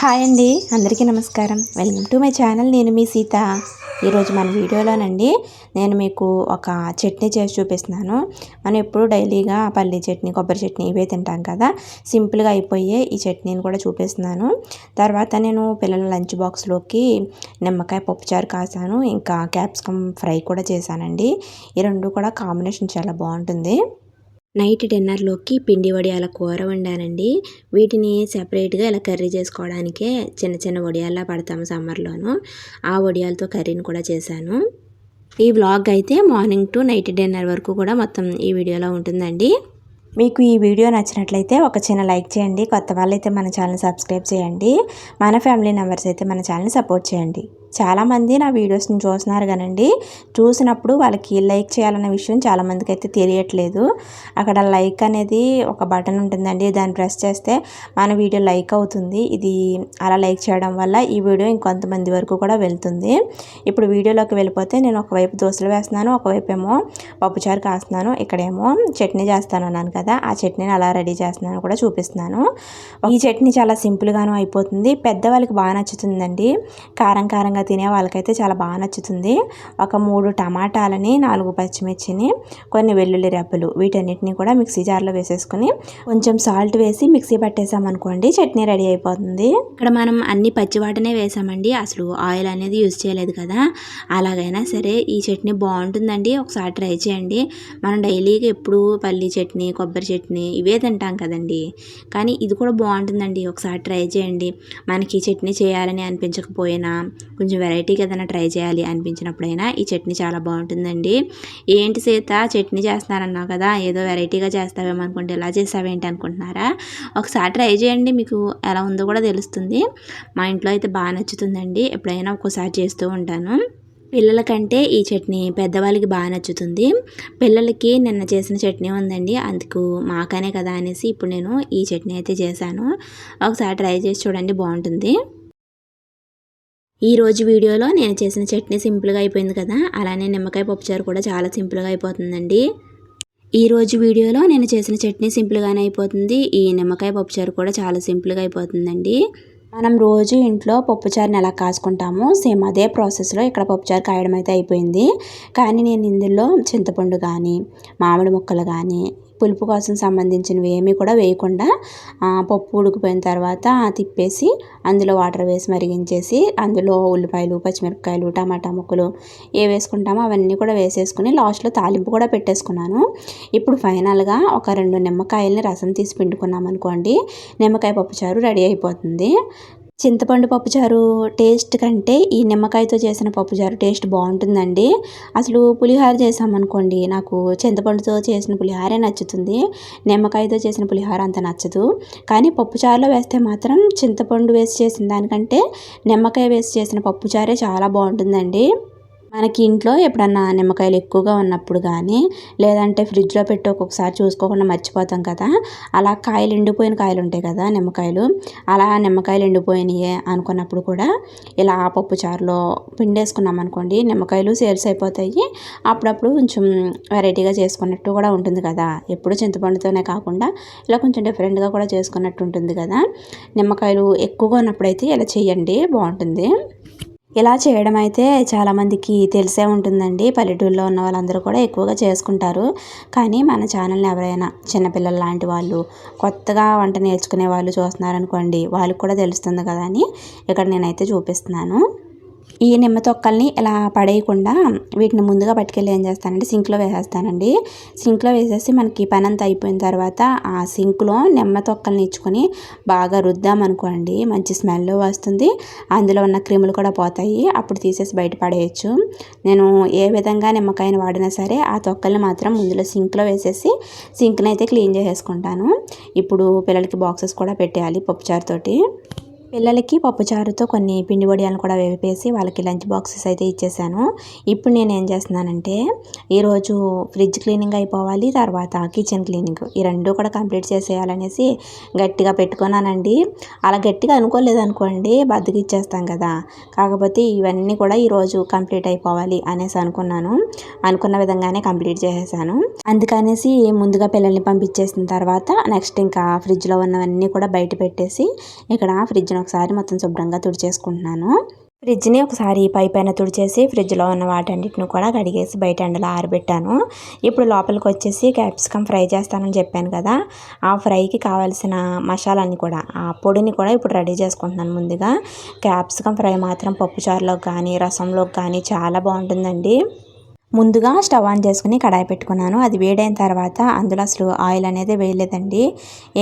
Hi అండి అందరికీ నమస్కారం. Welcome to my channel. నేను మీ సీత. ఈరోజు మన వీడియోలోనండి నేను మీకు ఒక చట్నీ చేసి చూపిస్తున్నాను. మనం ఎప్పుడు డైలీగా పల్లి చట్నీ కొబ్బరి చట్నీ ఇవే తింటాం కదా. సింపుల్గా అయిపోయే ఈ చట్నీని కూడా చూపిస్తున్నాను. తర్వాత నేను పిల్లల లంచ్ బాక్స్లోకి నిమ్మకాయ పప్పుచారు కాసాను. ఇంకా క్యాప్సికమ్ ఫ్రై కూడా చేశానండి. ఈ రెండు కూడా కాంబినేషన్ చాలా బాగుంటుంది. నైట్ డిన్నర్లోకి పిండి వడియాల కూర వండానండి. వీటిని సెపరేట్గా ఇలా కర్రీ చేసుకోవడానికే చిన్న చిన్న వడియాల్లా పడతాము సమ్మర్లోను. ఆ వడియాలతో కర్రీని కూడా చేశాను. ఈ వ్లాగ్ అయితే మార్నింగ్ టు నైట్ డిన్నర్ వరకు కూడా మొత్తం ఈ వీడియోలో ఉంటుందండి. మీకు ఈ వీడియో నచ్చినట్లయితే ఒక చిన్న లైక్ చేయండి. కొత్త వాళ్ళైతే మన ఛానల్ సబ్స్క్రైబ్ చేయండి. మన ఫ్యామిలీ మెంబర్స్ అయితే మన ఛానల్ని సపోర్ట్ చేయండి. చాలామంది నా వీడియోస్ని చూస్తున్నారు కానండి. చూసినప్పుడు వాళ్ళకి లైక్ చేయాలన్న విషయం చాలామందికి అయితే తెలియట్లేదు. అక్కడ లైక్ అనేది ఒక బటన్ ఉంటుందండి. దాన్ని ప్రెస్ చేస్తే మన వీడియో లైక్ అవుతుంది. ఇది అలా లైక్ చేయడం వల్ల ఈ వీడియో ఇంకొంతమంది వరకు కూడా వెళ్తుంది. ఇప్పుడు వీడియోలోకి వెళ్ళిపోతే నేను ఒకవైపు దోశలు వేస్తున్నాను ఒకవైపు ఏమో పప్పుచారు కాస్తున్నాను ఇక్కడేమో చట్నీ చేస్తాను అన్నాను కదా ఆ చట్నీని అలా రెడీ చేస్తున్నాను కూడా చూపిస్తున్నాను. ఈ చట్నీ చాలా సింపుల్గాను అయిపోతుంది. పెద్దవాళ్ళకి బాగా నచ్చుతుందండి. కారం కారంగా ఇష్టంగా తినే వాళ్ళకైతే చాలా బాగా నచ్చుతుంది. ఒక మూడు టమాటాలని నాలుగు పచ్చిమిర్చిని కొన్ని వెల్లుల్లి రెబ్బలు వీటన్నిటిని కూడా మిక్సీ జార్లో వేసేసుకుని కొంచెం సాల్ట్ వేసి మిక్సీ పట్టేసామనుకోండి చట్నీ రెడీ అయిపోతుంది. ఇక్కడ మనం అన్ని పచ్చివాటనే వేసామండి. అసలు ఆయిల్ అనేది యూజ్ చేయలేదు కదా. అలాగైనా సరే ఈ చట్నీ బాగుంటుందండి. ఒకసారి ట్రై చేయండి. మనం డైలీగా ఎప్పుడు పల్లి చట్నీ కొబ్బరి చట్నీ ఇవే తింటాం కదండి. కానీ ఇది కూడా బాగుంటుందండి. ఒకసారి ట్రై చేయండి. మనకి చట్నీ చేయాలని అనిపించకపోయినా కొంచెం కొంచెం వెరైటీగా ఏదైనా ట్రై చేయాలి అనిపించినప్పుడైనా ఈ చట్నీ చాలా బాగుంటుందండి. ఏంటి సీత? చట్నీ చేస్తానన్నావు కదా ఏదో వెరైటీగా చేస్తావేమో అనుకుంటే ఎలా చేస్తావేంటి అనుకుంటున్నారా? ఒకసారి ట్రై చేయండి మీకు ఎలా ఉందో కూడా తెలుస్తుంది. మా ఇంట్లో అయితే బాగా నచ్చుతుందండి ఎప్పుడైనా ఒక్కోసారి చేస్తూ ఉంటాను. పిల్లలకంటే ఈ చట్నీ పెద్దవాళ్ళకి బాగా నచ్చుతుంది. పిల్లలకి నిన్న చేసిన చట్నీ ఉందండి అందుకు మాకనే కదా అనేసి ఇప్పుడు నేను ఈ చట్నీ అయితే చేశాను. ఒకసారి ట్రై చేసి చూడండి బాగుంటుంది. ఈరోజు వీడియోలో నేను చేసిన చట్నీ సింపుల్గా అయిపోయింది కదా. అలానే నిమ్మకాయ పప్పుచారు కూడా చాలా సింపుల్గా అయిపోతుందండి. ఈరోజు వీడియోలో నేను చేసిన చట్నీ సింపుల్గానే అయిపోతుంది. ఈ నిమ్మకాయ పప్పుచారు కూడా చాలా సింపుల్గా అయిపోతుందండి. మనం రోజు ఇంట్లో పప్పుచారుని ఎలా కాసుకుంటామో సేమ్ అదే ప్రాసెస్లో ఇక్కడ పప్పుచారు కాయడం అయితే అయిపోయింది. కానీ నేను ఇందులో చింతపండు కానీ మామిడి ముక్కలు కానీ పులుపు కోసం సంబంధించినవి ఏమీ కూడా వేయకుండా పప్పు ఉడికిపోయిన తర్వాత తిప్పేసి అందులో వాటర్ వేసి మరిగించేసి అందులో ఉల్లిపాయలు పచ్చిమిరపకాయలు టమాటా ముక్కలు ఏ వేసుకుంటామో అవన్నీ కూడా వేసేసుకుని లాస్ట్లో తాలింపు కూడా పెట్టేసుకున్నాను. ఇప్పుడు ఫైనల్గా ఒక రెండు నిమ్మకాయలని రసం తీసి పిండుకున్నాం అనుకోండి నిమ్మకాయ పప్పుచారు రెడీ అయిపోతుంది. చింతపండు పప్పుచారు టేస్ట్ కంటే ఈ నిమ్మకాయతో చేసిన పప్పుచారు టేస్ట్ బాగుంటుందండి. అసలు పులిహోర చేసామనుకోండి నాకు చింతపండుతో చేసిన పులిహోరే నచ్చుతుంది. నిమ్మకాయతో చేసిన పులిహోర అంత నచ్చదు. కానీ పప్పుచారులో వేస్తే మాత్రం చింతపండు వేసి చేసిన దానికంటే నిమ్మకాయ వేసి చేసిన పప్పుచారే చాలా బాగుంటుందండి. మనకి ఇంట్లో ఎప్పుడన్నా నిమ్మకాయలు ఎక్కువగా ఉన్నప్పుడు కానీ లేదంటే ఫ్రిడ్జ్లో పెట్టి ఒక్కొక్కసారి చూసుకోకుండా మర్చిపోతాం కదా అలా కాయలు ఎండిపోయిన కాయలు ఉంటాయి కదా నిమ్మకాయలు అలా నిమ్మకాయలు ఎండిపోయినాయి అనుకున్నప్పుడు కూడా ఇలా పప్పు చారులో పిండేసుకున్నాం అనుకోండి నిమ్మకాయలు సేల్స్ అయిపోతాయి అప్పుడప్పుడు కొంచెం వెరైటీగా చేసుకున్నట్టు కూడా ఉంటుంది కదా. ఎప్పుడు చింతపండుతోనే కాకుండా ఇలా కొంచెం డిఫరెంట్గా కూడా చేసుకున్నట్టు ఉంటుంది కదా. నిమ్మకాయలు ఎక్కువగా ఉన్నప్పుడైతే ఇలా చేయండి బాగుంటుంది. ఇలా చేయడం అయితే చాలామందికి తెలిసే ఉంటుందండి. పల్లెటూరులో ఉన్న వాళ్ళందరూ కూడా ఎక్కువగా చేసుకుంటారు. కానీ మన ఛానల్ని ఎవరైనా చిన్నపిల్లలు లాంటి వాళ్ళు కొత్తగా వంట నేర్చుకునే వాళ్ళు చూస్తున్నారనుకోండి వాళ్ళకి కూడా తెలుస్తుంది కదా అని ఇక్కడ నేనైతే చూపిస్తున్నాను. ఈ నిమ్మ తొక్కల్ని ఇలా పడేయకుండా వీటిని ముందుగా పట్టుకెళ్ళి ఏం చేస్తానంటే సింక్లో వేసేస్తానండి. సింక్లో వేసేసి మనకి పని అంతా అయిపోయిన తర్వాత ఆ సింక్లో నిమ్మ తొక్కల్ని ఇచ్చుకొని బాగా రుద్దామనుకోండి మంచి స్మెల్ వస్తుంది. అందులో ఉన్న క్రిములు కూడా పోతాయి. అప్పుడు తీసేసి బయట పడేయచ్చు. నేను ఏ విధంగా నిమ్మకాయని వాడినా సరే ఆ తొక్కల్ని మాత్రం ముందులో సింక్లో వేసేసి సింక్ని అయితే క్లీన్ చేసేసుకుంటాను. ఇప్పుడు పిల్లలకి బాక్సెస్ కూడా పెట్టేయాలి పప్పుచారుతోటి పిల్లలకి పప్పుచారుతో కొన్ని పిండి వడియాలను కూడా వేపేసి వాళ్ళకి లంచ్ బాక్సెస్ అయితే ఇచ్చేసాను. ఇప్పుడు నేను ఏం చేస్తున్నానంటే ఈరోజు ఫ్రిడ్జ్ క్లీనింగ్ అయిపోవాలి తర్వాత కిచెన్ క్లీనింగ్. ఈ రెండు కూడా కంప్లీట్ చేసేయాలనేసి గట్టిగా పెట్టుకున్నానండి. అలా గట్టిగా అనుకోలేదు అనుకోండి బద్దకి ఇచ్చేస్తాం కదా. కాకపోతే ఇవన్నీ కూడా ఈరోజు కంప్లీట్ అయిపోవాలి అనేసి అనుకున్నాను. అనుకున్న విధంగానే కంప్లీట్ చేసేసాను. అందుకనేసి ముందుగా పిల్లల్ని పంపించేసిన తర్వాత నెక్స్ట్ ఇంకా ఫ్రిడ్జ్లో ఉన్నవన్నీ కూడా బయట పెట్టేసి ఇక్కడ ఫ్రిడ్జ్ ఒకసారి మొత్తం శుభ్రంగా తుడిచేసుకుంటున్నాను. ఫ్రిడ్జ్ని ఒకసారి పై పైన తుడిచేసి ఫ్రిడ్జ్లో ఉన్న వాటన్నిటిని కూడా కడిగేసి బయట ఎండలో ఆరబెట్టాను. ఇప్పుడు లోపలికి వచ్చేసి క్యాప్సికమ్ ఫ్రై చేస్తానని చెప్పాను కదా ఆ ఫ్రైకి కావాల్సిన మసాలాన్ని కూడా ఆ పొడిని కూడా ఇప్పుడు రెడీ చేసుకుంటున్నాను ముందుగా. క్యాప్సికమ్ ఫ్రై మాత్రం పప్పుచారులోకి కానీ రసంలోకి కానీ చాలా బాగుంటుందండి. ముందుగా స్టవ్ ఆన్ చేసుకుని కడాయి పెట్టుకున్నాను. అది వేడైన తర్వాత అందులో అసలు ఆయిల్ అనేది వేయలేదండి.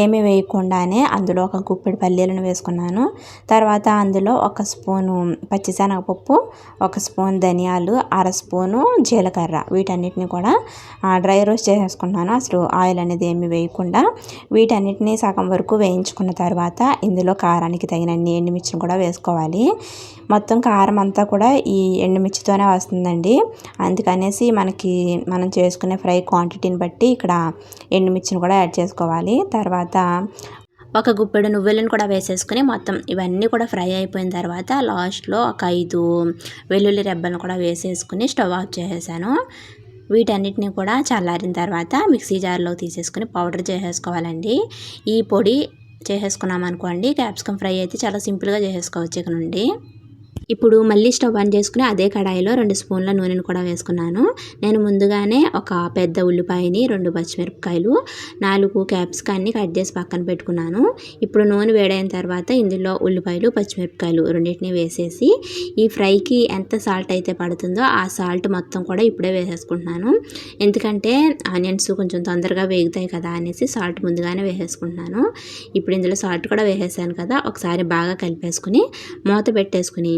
ఏమీ వేయకుండానే అందులో ఒక గుప్పెడు పల్లీలను వేసుకున్నాను. తర్వాత అందులో ఒక స్పూను పచ్చిశనగపప్పు ఒక స్పూన్ ధనియాలు అర స్పూను జీలకర్ర వీటన్నిటిని కూడా డ్రై రోస్ట్ చేసుకున్నాను అసలు ఆయిల్ అనేది ఏమి వేయకుండా వీటన్నిటిని సగం వరకు వేయించుకున్న తర్వాత ఇందులో కారానికి తగినన్ని ఎండుమిర్చిని కూడా వేసుకోవాలి. మొత్తం కారం అంతా కూడా ఈ ఎండుమిర్చితోనే వస్తుందండి. అందుకని అనేసి మనకి మనం చేసుకునే ఫ్రై క్వాంటిటీని బట్టి ఇక్కడ ఎండుమిర్చిని కూడా యాడ్ చేసుకోవాలి. తర్వాత ఒక గుప్పెడు నువ్వులను కూడా వేసేసుకుని మొత్తం ఇవన్నీ కూడా ఫ్రై అయిపోయిన తర్వాత లాస్ట్లో ఒక ఐదు వెల్లుల్లి రెబ్బలను కూడా వేసేసుకుని స్టవ్ ఆఫ్ చేసేసాను. వీటన్నిటిని కూడా చల్లారిన తర్వాత మిక్సీ జార్లో తీసేసుకుని పౌడర్ చేసేసుకోవాలండి. ఈ పొడి చేసేసుకున్నాం అనుకోండి క్యాప్సికమ్ ఫ్రై అయితే చాలా సింపుల్గా చేసేసుకోవచ్చు ఇక్కడ నుండి. ఇప్పుడు మళ్ళీ స్టవ్ ఆన్ చేసుకుని అదే కడాయిలో రెండు స్పూన్ల నూనెను కూడా వేసుకున్నాను. నేను ముందుగానే ఒక పెద్ద ఉల్లిపాయని రెండు పచ్చిమిరపకాయలు నాలుగు క్యాప్సికాన్ని కట్ చేసి పక్కన పెట్టుకున్నాను. ఇప్పుడు నూనె వేడైన తర్వాత ఇందులో ఉల్లిపాయలు పచ్చిమిరపకాయలు రెండింటిని వేసేసి ఈ ఫ్రైకి ఎంత సాల్ట్ అయితే పడుతుందో ఆ సాల్ట్ మొత్తం కూడా ఇప్పుడే వేసేసుకుంటున్నాను. ఎందుకంటే ఆనియన్స్ కొంచెం తొందరగా వేగుతాయి కదా అనేసి సాల్ట్ ముందుగానే వేసేసుకుంటున్నాను. ఇప్పుడు ఇందులో సాల్ట్ కూడా వేసేసాను కదా ఒకసారి బాగా కలిపేసుకుని మూత పెట్టేసుకుని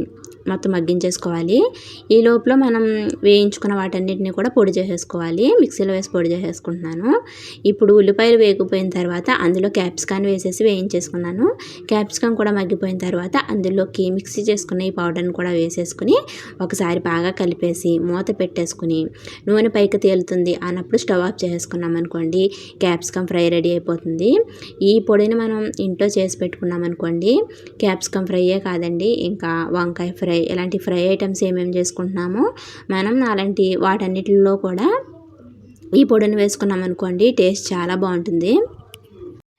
మొత్తం మగ్గించేసుకోవాలి. ఈ లోపల మనం వేయించుకున్న వాటన్నిటిని కూడా పొడి చేసేసుకోవాలి. మిక్సీలో వేసి పొడి చేసేసుకుంటున్నాను. ఇప్పుడు ఉల్లిపాయలు వేగిపోయిన తర్వాత అందులో క్యాప్సికాన్ వేసేసి వేయించేసుకున్నాను. క్యాప్సికమ్ కూడా మగ్గిపోయిన తర్వాత అందులోకి మిక్సీ చేసుకున్న ఈ పౌడర్ని కూడా వేసేసుకుని ఒకసారి బాగా కలిపేసి మూత పెట్టేసుకుని నూనె పైకి తేలుతుంది అన్నప్పుడు స్టవ్ ఆఫ్ చేసేసుకున్నాం అనుకోండి. క్యాప్సికమ్ ఫ్రై రెడీ అయిపోతుంది. ఈ పొడిని మనం ఇంట్లో చేసి పెట్టుకున్నాం అనుకోండి. క్యాప్సికమ్ ఫ్రైయే కాదండి. ఇంకా వంకాయ ఫ్రై ఫ్రై ఇలాంటి ఫ్రై ఐటమ్స్ ఏమేమి చేసుకుంటున్నామో మనం అలాంటి వాటన్నిటిలో కూడా ఈ పొడిని వేసుకున్నాం అనుకోండి టేస్ట్ చాలా బాగుంటుంది.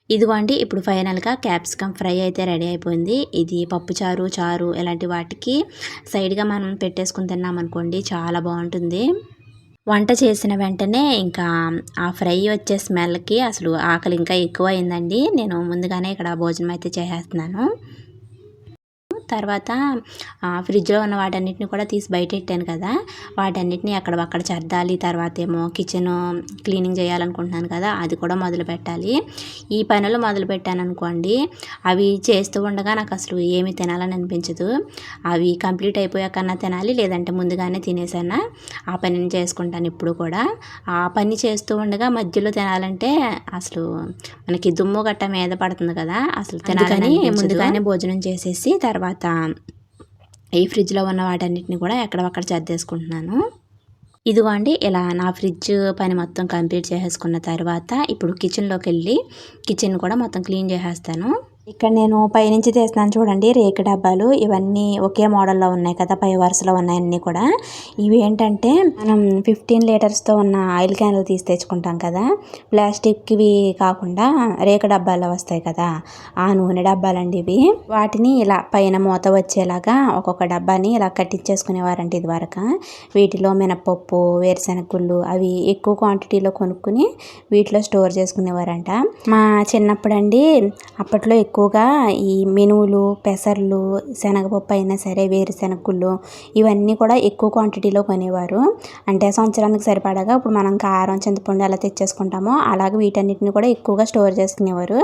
ఇదిగోండి ఇప్పుడు ఫైనల్గా క్యాప్సికమ్ ఫ్రై అయితే రెడీ అయిపోయింది. ఇది పప్పు చారు చారు ఇలాంటి వాటికి సైడ్గా మనం పెట్టేసుకుని తిన్నాం అనుకోండి చాలా బాగుంటుంది. వంట చేసిన వెంటనే ఇంకా ఆ ఫ్రై వచ్చే స్మెల్కి అసలు ఆకలి ఇంకా ఎక్కువ అయిందండి. నేను ముందుగానే ఇక్కడ భోజనం అయితే చేసేస్తున్నాను. తర్వాత ఫ్రిడ్జ్లో ఉన్న వాటన్నిటిని కూడా తీసి బయట పెట్టాను కదా. వాటన్నిటిని అక్కడ అక్కడ చర్దాలి తర్వాత ఏమో కిచెన్ క్లీనింగ్ చేయాలనుకుంటున్నాను కదా అది కూడా మొదలు పెట్టాలి. ఈ పనులు మొదలు పెట్టాను అనుకోండి అవి చేస్తూ ఉండగా నాకు అసలు ఏమి తినాలని అనిపించదు. అవి కంప్లీట్ అయిపోయాకన్నా తినాలి లేదంటే ముందుగానే తినేసానా ఆ పనిని చేసుకుంటాను ఇప్పుడు కూడా. ఆ పని చేస్తూ ఉండగా మధ్యలో తినాలంటే అసలు మనకి దుమ్ము గట్ట మీద పడుతుంది కదా అసలు తినాలని ముందుగానే భోజనం చేసేసి తర్వాత ఈ ఫ్రిడ్జ్లో ఉన్న వాటన్నిటిని కూడా ఎక్కడక్కడ చదివేసుకుంటున్నాను ఇదిగోండి ఇలా నా ఫ్రిడ్జ్ పని మొత్తం కంప్లీట్ చేసేసుకున్న తర్వాత ఇప్పుడు కిచెన్లోకి వెళ్ళి కిచెన్ కూడా మొత్తం క్లీన్ చేసేస్తాను. ఇక్కడ నేను పైనుంచి తీస్తున్నాను చూడండి రేకు డబ్బాలు. ఇవన్నీ ఒకే మోడల్లో ఉన్నాయి కదా పై వరుసలో ఉన్నాయన్నీ కూడా. ఇవి ఏంటంటే మనం ఫిఫ్టీన్ లీటర్స్తో ఉన్న ఆయిల్ క్యాన్లు తీసి తెచ్చుకుంటాం కదా. ప్లాస్టిక్వి కాకుండా రేకు డబ్బాలు వస్తాయి కదా. ఆ నూనె డబ్బాలండి ఇవి. వాటిని ఇలా పైన మూత వచ్చేలాగా ఒక్కొక్క డబ్బాని ఇలా కట్టించేసుకునేవారంటే ఇది వరకు వీటిలో మినపప్పు వేరుశెనగుళ్ళు అవి ఎక్కువ క్వాంటిటీలో కొనుక్కుని వీటిలో స్టోర్ చేసుకునేవారంట. మా చిన్నప్పుడు అండి అప్పట్లో ఎక్కువగా ఈ మినువులు పెసర్లు శనగపప్పు అయినా సరే వేరుశెనగుళ్ళు ఇవన్నీ కూడా ఎక్కువ క్వాంటిటీలో కొనేవారు. అంటే సంవత్సరానికి సరిపడగా ఇప్పుడు మనం కారం చింతపండు ఎలా తెచ్చేసుకుంటామో అలాగే వీటన్నిటిని కూడా ఎక్కువగా స్టోర్ చేసుకునేవారు.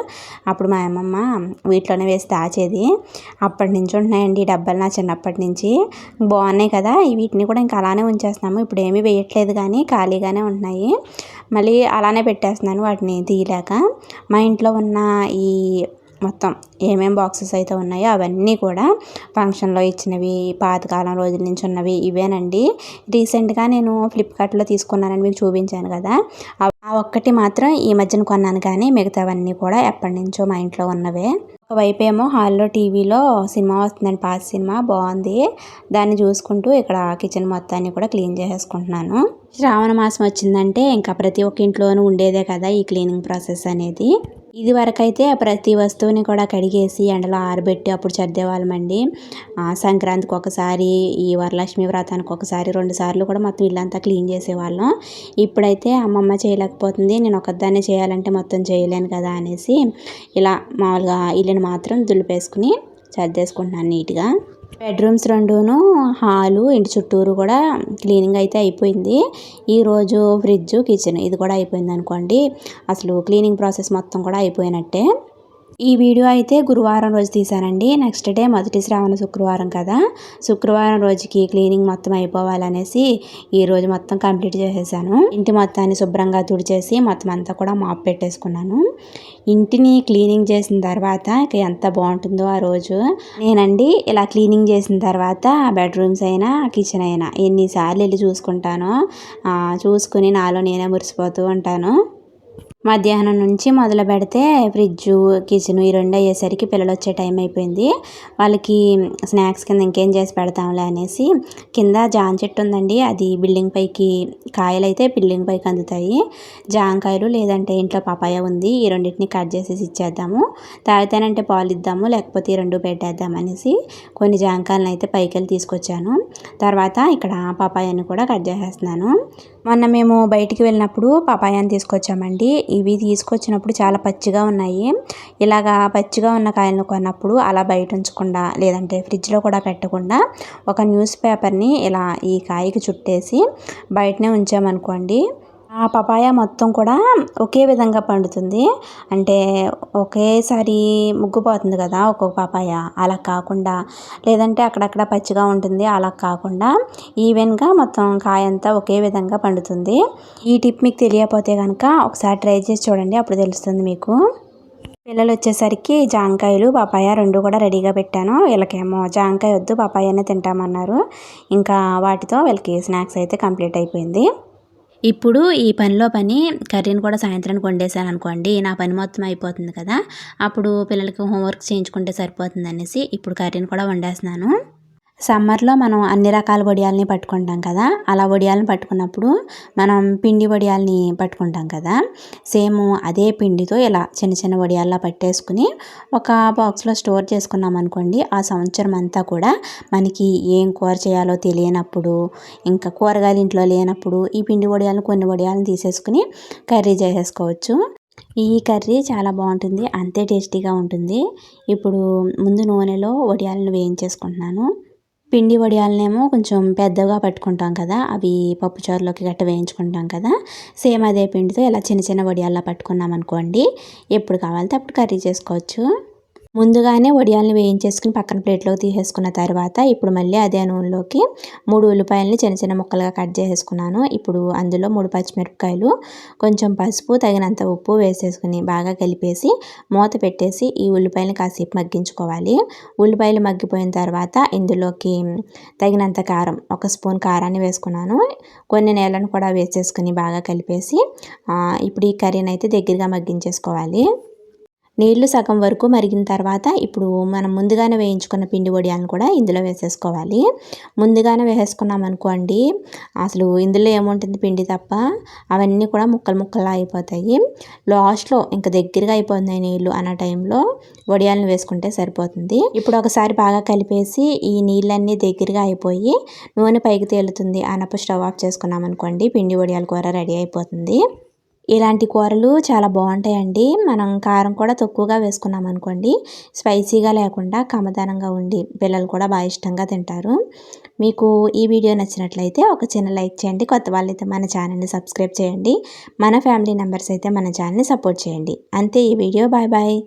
అప్పుడు మా అమ్మమ్మ వీటిలోనే వేసి దాచేది. అప్పటి నుంచి ఉంటున్నాయండి ఈ డబ్బాలు నా చిన్నప్పటి నుంచి. బాగున్నాయి కదా వీటిని కూడా ఇంకా అలానే ఉంచేస్తున్నాము. ఇప్పుడు ఏమీ వేయట్లేదు కానీ ఖాళీగానే ఉంటున్నాయి మళ్ళీ అలానే పెట్టేస్తున్నాను వాటిని తీయలేక. మా ఇంట్లో ఉన్న ఈ మొత్తం ఏమేం బాక్సెస్ అయితే ఉన్నాయో అవన్నీ కూడా ఫంక్షన్లో ఇచ్చినవి పాతకాలం రోజుల నుంచి ఉన్నవి ఇవేనండి. రీసెంట్గా నేను ఫ్లిప్కార్ట్లో తీసుకున్నానని మీకు చూపించాను కదా. ఆ ఒక్కటి మాత్రం ఈ మధ్యన కొన్నాను కానీ మిగతావన్నీ కూడా ఎప్పటి నుంచో మా ఇంట్లో ఉన్నవే. ఒకవైపు ఏమో హాల్లో టీవీలో సినిమా వస్తుందండి పాత సినిమా బాగుంది. దాన్ని చూసుకుంటూ ఇక్కడ కిచెన్ మొత్తాన్ని కూడా క్లీన్ చేసేసుకుంటున్నాను. శ్రావణ మాసం వచ్చిందంటే ఇంకా ప్రతి ఒక్క ఇంట్లోనూ ఉండేదే కదా ఈ క్లీనింగ్ ప్రాసెస్ అనేది. ఇది వరకైతే ప్రతి వస్తువుని కూడా కడిగేసి ఎండలో ఆరబెట్టి అప్పుడు చర్దేవాళ్ళమండి సంక్రాంతికి ఒకసారి ఈ వరలక్ష్మి వ్రతానికి ఒకసారి రెండు సార్లు కూడా మొత్తం ఇల్లంతా క్లీన్ చేసేవాళ్ళం. ఇప్పుడైతే అమ్మమ్మ చేయలేకపోతుంది నేను ఒకదాన్నే చేయాలంటే మొత్తం చేయలేను కదా అనేసి ఇలా మామూలుగా నేను మాత్రం దులిపేసుకుని సర్దేసుకుంటున్నాను నీట్గా. బెడ్రూమ్స్ రెండును హాలు ఇంటి చుట్టూరు కూడా క్లీనింగ్ అయితే అయిపోయింది. ఈరోజు ఫ్రిడ్జ్ కిచెన్ ఇది కూడా అయిపోయింది అనుకోండి అసలు క్లీనింగ్ ప్రాసెస్ మొత్తం కూడా అయిపోయినట్టే. ఈ వీడియో అయితే గురువారం రోజు తీశానండి. నెక్స్ట్ డే మొదటి శ్రావణ శుక్రవారం కదా. శుక్రవారం రోజుకి క్లీనింగ్ మొత్తం అయిపోవాలనేసి ఈ రోజు మొత్తం కంప్లీట్ చేసేసాను. ఇంటి మొత్తాన్ని శుభ్రంగా తుడిచేసి మొత్తం అంతా కూడా మాప్ పెట్టేసుకున్నాను. ఇంటిని క్లీనింగ్ చేసిన తర్వాత ఇక ఎంత బాగుంటుందో ఆ రోజు. నేనండి ఇలా క్లీనింగ్ చేసిన తర్వాత బెడ్రూమ్స్ అయినా కిచెన్ అయినా ఎన్నిసార్లు వెళ్ళి చూసుకుంటానో చూసుకుని నాలో నేనే మురిసిపోతూ ఉంటాను. మధ్యాహ్నం నుంచి మొదలు పెడితే ఫ్రిడ్జ్ కిచెన్ ఈ రెండు అయ్యేసరికి పిల్లలు వచ్చే టైం అయిపోయింది. వాళ్ళకి స్నాక్స్ కింద ఇంకేం చేసి పెడతాంలే అనేసి కింద జామ చెట్టు ఉందండి. అది బిల్డింగ్ పైకి కాయలు అయితే బిల్డింగ్ పైకి అందుతాయి. జామకాయలు లేదంటే ఇంట్లో పపాయ ఉంది. ఈ రెండింటిని కట్ చేసేసి ఇచ్చేద్దాము. తాగితేనంటే పాలు ఇద్దాము లేకపోతే ఈ రెండు పెట్టేద్దాం అనేసి కొన్ని జామకాయలను అయితే పైకి వెళ్ళి తీసుకొచ్చాను. తర్వాత ఇక్కడ పపాయని కూడా కట్ చేసేస్తున్నాను. మొన్న మేము బయటికి వెళ్ళినప్పుడు పపాయాన్ని తీసుకొచ్చామండి. ఇవి తీసుకొచ్చినప్పుడు చాలా పచ్చిగా ఉన్నాయి. ఇలాగా పచ్చిగా ఉన్న కాయలను కొన్నప్పుడు అలా బయట ఉంచకుండా లేదంటే ఫ్రిడ్జ్లో కూడా పెట్టకుండా ఒక న్యూస్ పేపర్ని ఇలా ఈ కాయకి చుట్టేసి బయటనే ఉంచామనుకోండి ఆ పపాయ మొత్తం కూడా ఒకే విధంగా పండుతుంది. అంటే ఒకేసారి ముగ్గుపోతుంది కదా ఒక్కొక్క పపాయ. అలా కాకుండా లేదంటే అక్కడక్కడ పచ్చిగా ఉంటుంది. అలా కాకుండా ఈవెన్గా మొత్తం కాయ అంతా ఒకే విధంగా పండుతుంది. ఈ టిప్ మీకు తెలియకపోతే కనుక ఒకసారి ట్రై చేసి చూడండి. అప్పుడు తెలుస్తుంది మీకు. పిల్లలు వచ్చేసరికి జాంకాయలు పపాయ రెండు కూడా రెడీగా పెట్టాను. వీళ్ళకేమో జాంకాయ వద్దు పపాయనే తింటామన్నారు. ఇంకా వాటితో వీళ్ళకి స్నాక్స్ అయితే కంప్లీట్ అయిపోయింది. ఇప్పుడు ఈ పనిలో పని కర్రీని కూడా సాయంత్రానికి వండేసాను అనుకోండి నా పని మొత్తం అయిపోతుంది కదా అప్పుడు పిల్లలకి హోంవర్క్ చేయించుకుంటే సరిపోతుంది అనేసి ఇప్పుడు కర్రీని కూడా వండేస్తున్నాను. సమ్మర్లో మనం అన్ని రకాల వడియాలని పట్టుకుంటాం కదా. అలా వడియాలని పట్టుకున్నప్పుడు మనం పిండి వడియాలని పట్టుకుంటాం కదా. సేమ్ అదే పిండితో ఇలా చిన్న చిన్న వడియాల్లా పట్టేసుకుని ఒక బాక్స్లో స్టోర్ చేసుకున్నాం అనుకోండి ఆ సంవత్సరం అంతా కూడా మనకి ఏం కూర చేయాలో తెలియనప్పుడు ఇంకా కూరగాయలు ఇంట్లో లేనప్పుడు ఈ పిండి వడియాలను కొన్ని వడియాలను తీసేసుకుని కర్రీ చేసేసుకోవచ్చు. ఈ కర్రీ చాలా బాగుంటుంది అంతే టేస్టీగా ఉంటుంది. ఇప్పుడు ముందు నూనెలో వడియాలను వేయించేసుకుంటున్నాను. పిండి వడియాలనేమో కొంచెం పెద్దగా పట్టుకుంటాం కదా అవి పప్పుచారులోకి గట్ట వేయించుకుంటాం కదా. సేమ్ అదే పిండితో ఇలా చిన్న చిన్న వడియాల్లా పట్టుకున్నాం అనుకోండి ఎప్పుడు కావాలంటే అప్పుడు కర్రీ చేసుకోవచ్చు. ముందుగానే వడియాల్ని వేయించేసుకుని పక్కన ప్లేట్లోకి తీసేసుకున్న తర్వాత ఇప్పుడు మళ్ళీ అదే నూనెలోకి మూడు ఉల్లిపాయలని చిన్న చిన్న ముక్కలుగా కట్ చేసేసుకున్నాను. ఇప్పుడు అందులో మూడు పచ్చిమిరపకాయలు కొంచెం పసుపు తగినంత ఉప్పు వేసేసుకుని బాగా కలిపేసి మూత పెట్టేసి ఈ ఉల్లిపాయలు కాసేపు మగ్గించుకోవాలి. ఉల్లిపాయలు మగ్గిపోయిన తర్వాత ఇందులోకి తగినంత కారం ఒక స్పూన్ కారాన్ని వేసుకున్నాను. కొన్ని నేలను కూడా వేసేసుకుని బాగా కలిపేసి ఇప్పుడు ఈ కర్రీని అయితే దగ్గరగా మగ్గించేసుకోవాలి. నీళ్ళు సగం వరకు మరిగిన తర్వాత ఇప్పుడు మనం ముందుగానే వేయించుకున్న పిండి వడియాలను కూడా ఇందులో వేసేసుకోవాలి. ముందుగానే వేసేసుకున్నాం అనుకోండి అసలు ఇందులో ఏముంటుంది పిండి తప్ప? అవన్నీ కూడా ముక్కలు ముక్కలు అయిపోతాయి. లాస్ట్లో ఇంకా దగ్గరగా అయిపోతున్నాయి నీళ్ళు అన్న టైంలో వడియాలను వేసుకుంటే సరిపోతుంది. ఇప్పుడు ఒకసారి బాగా కలిపేసి ఈ నీళ్ళన్నీ దగ్గరగా అయిపోయి నూనె పైకి తేలుతుంది అన్నప్పుడు స్టవ్ ఆఫ్ చేసుకున్నాం అనుకోండి పిండి వడియాల కూర రెడీ అయిపోతుంది. ఇలాంటి కూరలు చాలా బాగుంటాయండి. మనం కారం కూడా తక్కువగా వేసుకున్నాం అనుకోండి స్పైసీగా లేకుండా కమదనంగా ఉండి పిల్లలు కూడా బాగా ఇష్టంగా తింటారు. మీకు ఈ వీడియో నచ్చినట్లయితే ఒక చిన్న లైక్ చేయండి కొత్త వాళ్ళైతే మన ఛానల్ని సబ్స్క్రైబ్ చేయండి మన ఫ్యామిలీ మెంబర్స్ అయితే మన ఛానల్ని సపోర్ట్ చేయండి. అంతే ఈ వీడియో. Bye bye.